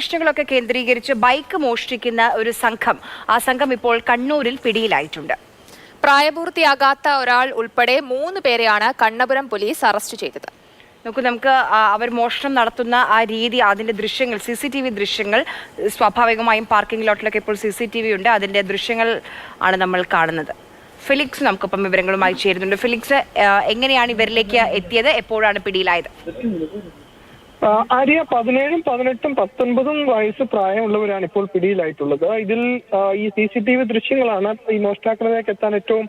സ്റ്റേഷനുകളൊക്കെ കേന്ദ്രീകരിച്ച് ബൈക്ക് മോഷ്ടിക്കുന്ന ഒരു സംഘം. ആ സംഘം ഇപ്പോൾ കണ്ണൂരിൽ പിടിയിലായിട്ടുണ്ട്. പ്രായപൂർത്തിയാകാത്ത ഒരാൾ ഉൾപ്പെടെ മൂന്ന് പേരെയാണ് കണ്ണപുരം പോലീസ് അറസ്റ്റ് ചെയ്തത്. നോക്കൂ നമുക്ക് അവർ മോഷണം നടത്തുന്ന ആ രീതി അതിന്റെ ദൃശ്യങ്ങൾ സി സി ടി വി ദൃശ്യങ്ങൾ സ്വാഭാവികമായും പാർക്കിംഗ് ലോട്ടിലൊക്കെ ഇപ്പോൾ സി സി ടി വി ഉണ്ട്. അതിന്റെ ദൃശ്യങ്ങൾ ആണ് നമ്മൾ കാണുന്നത്. ഫിലിക്സ് നമുക്കിപ്പം വിവരങ്ങളുമായി ചേരുന്നുണ്ട്. ഫിലിക്സ് എങ്ങനെയാണ് ഇവരിലേക്ക് എത്തിയത്? എപ്പോഴാണ് പിടിയിലായത്? ആര്യ പതിനേഴും പതിനെട്ടും പത്തൊൻപതും വയസ്സ് പ്രായമുള്ളവരാണ് ഇപ്പോൾ പിടിയിലായിട്ടുള്ളത്. ഇതിൽ ഈ സി സി ടി വി ദൃശ്യങ്ങളാണ് ഈ മോഷ്ടാക്കളിലേക്ക് എത്താൻ ഏറ്റവും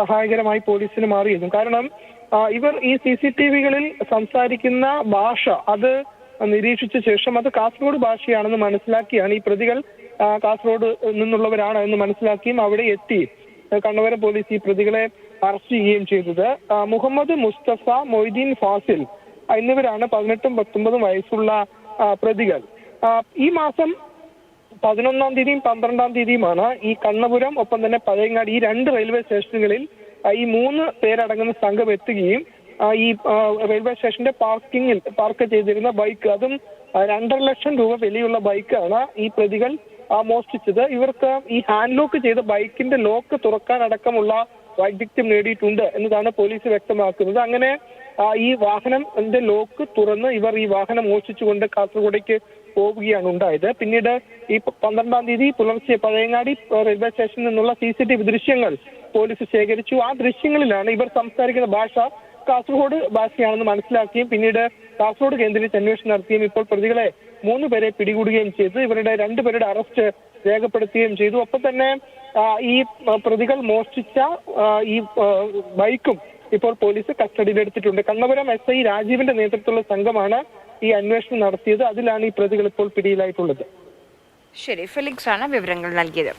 സഹായകരമായി പോലീസിന് മാറിയതും. കാരണം ഇവർ ഈ സി സി ടി വികളിൽ സംസാരിക്കുന്ന ഭാഷ അത് നിരീക്ഷിച്ച ശേഷം അത് കാസർഗോഡ് ഭാഷയാണെന്ന് മനസ്സിലാക്കിയാണ് ഈ പ്രതികൾ കാസർഗോഡ് നിന്നുള്ളവരാണ് എന്ന് മനസ്സിലാക്കിയും അവിടെ എത്തി. കണ്ണവരം പോലീസ് ഈ പ്രതികളെ അറസ്റ്റ് ചെയ്യുകയും ചെയ്തത്. മുഹമ്മദ് മുസ്തഫ മൊയ്തീൻ ഫാസിൽ എന്നിവരാണ് പതിനെട്ടും പത്തൊമ്പതും വയസ്സുള്ള പ്രതികൾ. ഈ മാസം പതിനൊന്നാം തീയതിയും പന്ത്രണ്ടാം തീയതിയുമാണ് ഈ കണ്ണപുരം ഒപ്പം തന്നെ പഴയങ്ങാടി ഈ രണ്ട് റെയിൽവേ സ്റ്റേഷനുകളിൽ ഈ മൂന്ന് പേരടങ്ങുന്ന സംഘം എത്തുകയും ഈ റെയിൽവേ സ്റ്റേഷന്റെ പാർക്കിങ്ങിൽ പാർക്ക് ചെയ്തിരുന്ന ബൈക്ക് അതും രണ്ടര ലക്ഷം രൂപ വിലയുള്ള ബൈക്കാണ് ഈ പ്രതികൾ മോഷ്ടിച്ചത് ഇവർക്ക് ഈ ഹാൻഡ് ലോക്ക് ചെയ്ത ബൈക്കിന്റെ ലോക്ക് തുറക്കാനടക്കമുള്ള വൈദഗ്ധ്യം നേടിയിട്ടുണ്ട് എന്നതാണ് പോലീസ് വ്യക്തമാക്കുന്നത്. അങ്ങനെ ഈ വാഹനം ലോക്ക് തുറന്ന് ഇവർ ഈ വാഹനം മോഷ്ടിച്ചുകൊണ്ട് കാസർഗോഡേക്ക് പോവുകയാണ് ഉണ്ടായത്. പിന്നീട് ഈ പന്ത്രണ്ടാം തീയതി പുലർച്ചെ പഴയങ്ങാടി റെയിൽവേ സ്റ്റേഷനിൽ നിന്നുള്ള സി സി ടി വി ദൃശ്യങ്ങൾ പോലീസ് ശേഖരിച്ചു. ആ ദൃശ്യങ്ങളിലാണ് ഇവർ സംസാരിക്കുന്ന ഭാഷ കാസർഗോഡ് ഭാഷയാണെന്ന് മനസ്സിലാക്കുകയും പിന്നീട് കാസർഗോഡ് കേന്ദ്രീകരിച്ച് അന്വേഷണം നടത്തുകയും ഇപ്പോൾ പ്രതികളെ മൂന്ന് പേരെ പിടികൂടുകയും ചെയ്തു. ഇവരുടെ രണ്ടുപേരുടെ അറസ്റ്റ് രേഖപ്പെടുത്തുകയും ചെയ്തു. ഒപ്പം തന്നെ ഈ പ്രതികൾ മോഷ്ടിച്ച ഈ ബൈക്കും ഇപ്പോൾ പോലീസ് കസ്റ്റഡിയിലെടുത്തിട്ടുണ്ട്. കണ്ണപുരം എസ് ഐ രാജീവിന്റെ നേതൃത്വത്തിലുള്ള സംഘമാണ് ഈ അന്വേഷണം നടത്തിയത്. അതിലാണ് ഈ പ്രതികൾ ഇപ്പോൾ പിടിയിലായിട്ടുള്ളത്. ശരി ഫിലിക്സ് ആണ് വിവരങ്ങൾ നൽകിയത്.